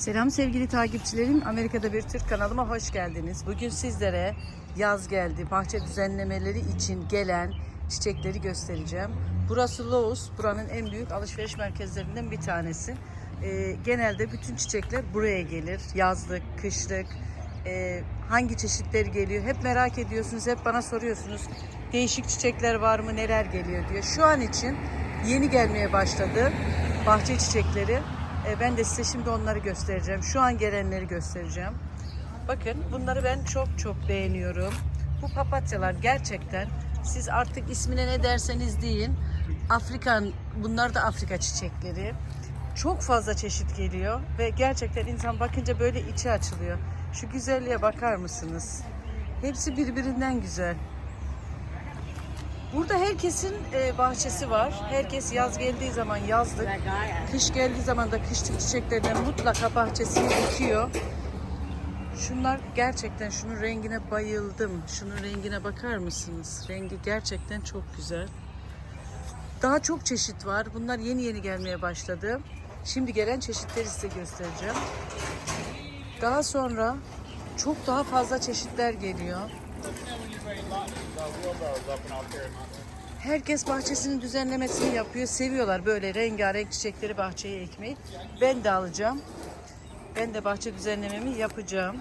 Selam sevgili takipçilerim. Amerika'da bir Türk kanalıma hoş geldiniz. Bugün sizlere yaz geldi. Bahçe düzenlemeleri için gelen çiçekleri göstereceğim. Burası Lowe's. Buranın en büyük alışveriş merkezlerinden bir tanesi. Ee, genelde bütün çiçekler buraya gelir. Yazlık, kışlık, e, hangi çeşitler geliyor hep merak ediyorsunuz. Hep bana soruyorsunuz. Değişik çiçekler var mı, neler geliyor diye. Şu an için yeni gelmeye başladı bahçe çiçekleri. E, ben de size şimdi onları göstereceğim. Şu an gelenleri göstereceğim. Bakın bunları ben çok çok beğeniyorum. Bu papatyalar gerçekten siz artık ismine ne derseniz deyin. Afrikan, bunlar da Afrika çiçekleri. Çok fazla çeşit geliyor ve gerçekten insan bakınca böyle içi açılıyor. Şu güzelliğe bakar mısınız? Hepsi birbirinden güzel. Burada herkesin e, bahçesi var. Herkes yaz geldiği zaman yazlık, kış geldiği zaman da kışlık çiçeklerden mutlaka bahçesini dikiyor. Şunlar gerçekten şunun rengine bayıldım. Şunun rengine bakar mısınız? Rengi gerçekten çok güzel. Daha çok çeşit var. Bunlar yeni yeni gelmeye başladı. Şimdi gelen çeşitleri size göstereceğim. Daha sonra çok daha fazla çeşitler geliyor. Herkes bahçesinin düzenlemesini yapıyor. Seviyorlar böyle rengarenk çiçekleri bahçeye ekmeyi. Ben de alacağım. Ben de bahçe düzenlememi yapacağım.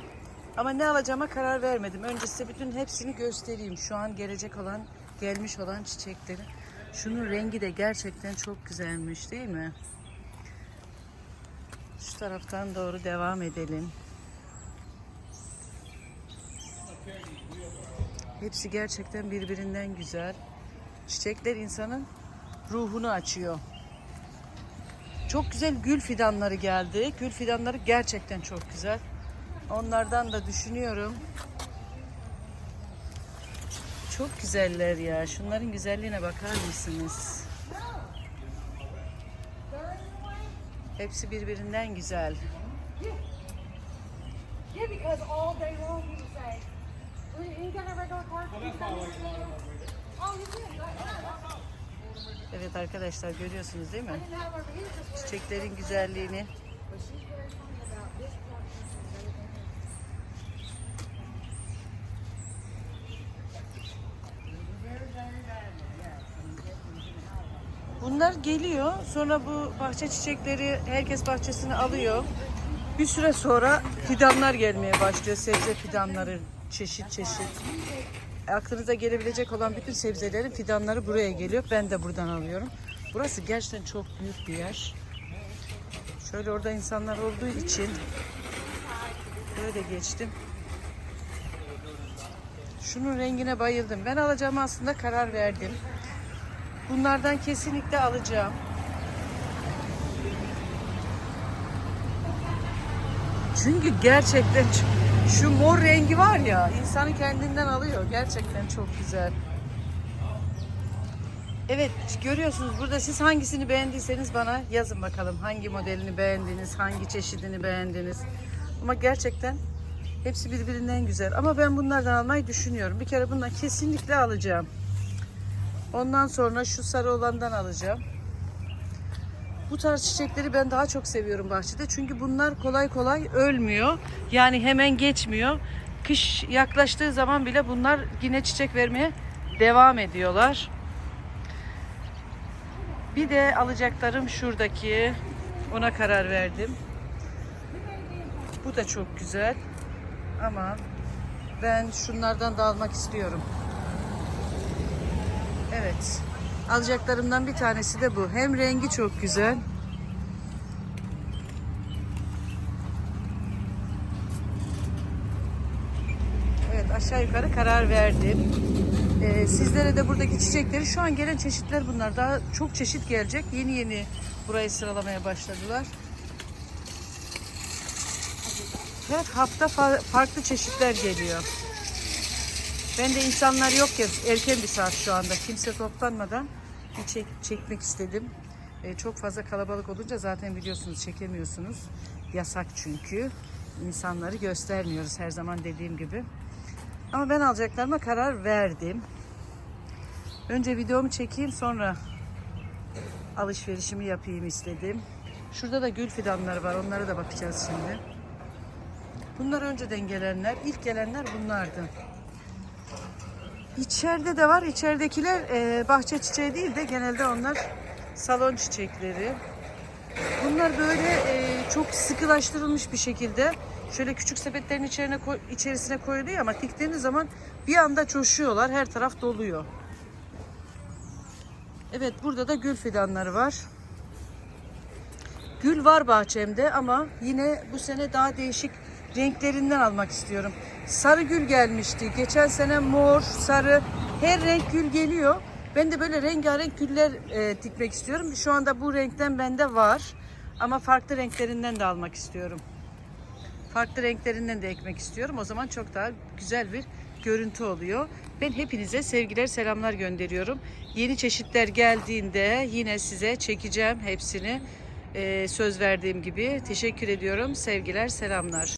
Ama ne alacağıma karar vermedim. Önce size bütün hepsini göstereyim. Şu an gelecek olan, gelmiş olan çiçekleri. Şunun rengi de gerçekten çok güzelmiş değil mi? Şu taraftan doğru devam edelim. Hepsi gerçekten birbirinden güzel. Çiçekler insanın ruhunu açıyor. Çok güzel gül fidanları geldi. Gül fidanları gerçekten çok güzel. Onlardan da düşünüyorum. Çok güzeller ya. Şunların güzelliğine bakar mısınız? Hepsi birbirinden güzel. Yeah, because all day long you say, Evet arkadaşlar görüyorsunuz değil mi? Çiçeklerin güzelliğini. Bunlar geliyor. Sonra bu bahçe çiçekleri herkes bahçesine alıyor. Bir süre sonra fidanlar gelmeye başlıyor. Sebze fidanları çeşit çeşit. Aklınıza gelebilecek olan bütün sebzelerin fidanları buraya geliyor. Ben de buradan alıyorum. Burası gerçekten çok büyük bir yer. Şöyle orada insanlar olduğu için böyle geçtim. Şunun rengine bayıldım. Ben alacağıma aslında karar verdim. Bunlardan kesinlikle alacağım. Çünkü gerçekten şu mor rengi var ya insanı kendinden alıyor. Gerçekten çok güzel. Evet görüyorsunuz burada siz hangisini beğendiyseniz bana yazın bakalım. Hangi modelini beğendiniz, hangi çeşidini beğendiniz. Ama gerçekten hepsi birbirinden güzel. Ama ben bunlardan almayı düşünüyorum. Bir kere bundan kesinlikle alacağım. Ondan sonra şu sarı olandan alacağım. Bu tarz çiçekleri ben daha çok seviyorum bahçede. Çünkü bunlar kolay kolay ölmüyor. Yani hemen geçmiyor. Kış yaklaştığı zaman bile bunlar yine çiçek vermeye devam ediyorlar. Bir de alacaklarım şuradaki. Ona karar verdim. Bu da çok güzel. Ama ben şunlardan da almak istiyorum. Evet. Alacaklarımdan bir tanesi de bu. Hem rengi çok güzel. Evet aşağı yukarı karar verdim. Ee, sizlere de buradaki çiçekleri şu an gelen çeşitler bunlar. Daha çok çeşit gelecek. Yeni yeni burayı sıralamaya başladılar. Her hafta fa- farklı çeşitler geliyor. Ben de insanlar yok ya erken bir saat şu anda kimse toplanmadan bir çek, çekmek istedim. Ee, çok fazla kalabalık olunca zaten biliyorsunuz çekemiyorsunuz. Yasak çünkü. İnsanları göstermiyoruz her zaman dediğim gibi. Ama ben alacaklarıma karar verdim. Önce videomu çekeyim sonra alışverişimi yapayım istedim. Şurada da gül fidanları var. Onlara da bakacağız şimdi. Bunlar önceden gelenler. ilk gelenler bunlardı. İçeride de var. İçeridekiler e, bahçe çiçeği değil de genelde onlar salon çiçekleri. Bunlar böyle e, çok sıkılaştırılmış bir şekilde şöyle küçük sepetlerin içerine koy- içerisine koyuluyor ama diktiğiniz zaman bir anda coşuyorlar. Her taraf doluyor. Evet burada da gül fidanları var. Gül var bahçemde ama yine bu sene daha değişik renklerinden almak istiyorum. Sarı gül gelmişti. Geçen sene mor, sarı her renk gül geliyor. Ben de böyle rengarenk güller e, dikmek istiyorum. Şu anda bu renkten bende var. Ama farklı renklerinden de almak istiyorum. Farklı renklerinden de ekmek istiyorum. O zaman çok daha güzel bir görüntü oluyor. Ben hepinize sevgiler, selamlar gönderiyorum. Yeni çeşitler geldiğinde yine size çekeceğim hepsini. Ee, söz verdiğim gibi teşekkür ediyorum. Sevgiler, selamlar.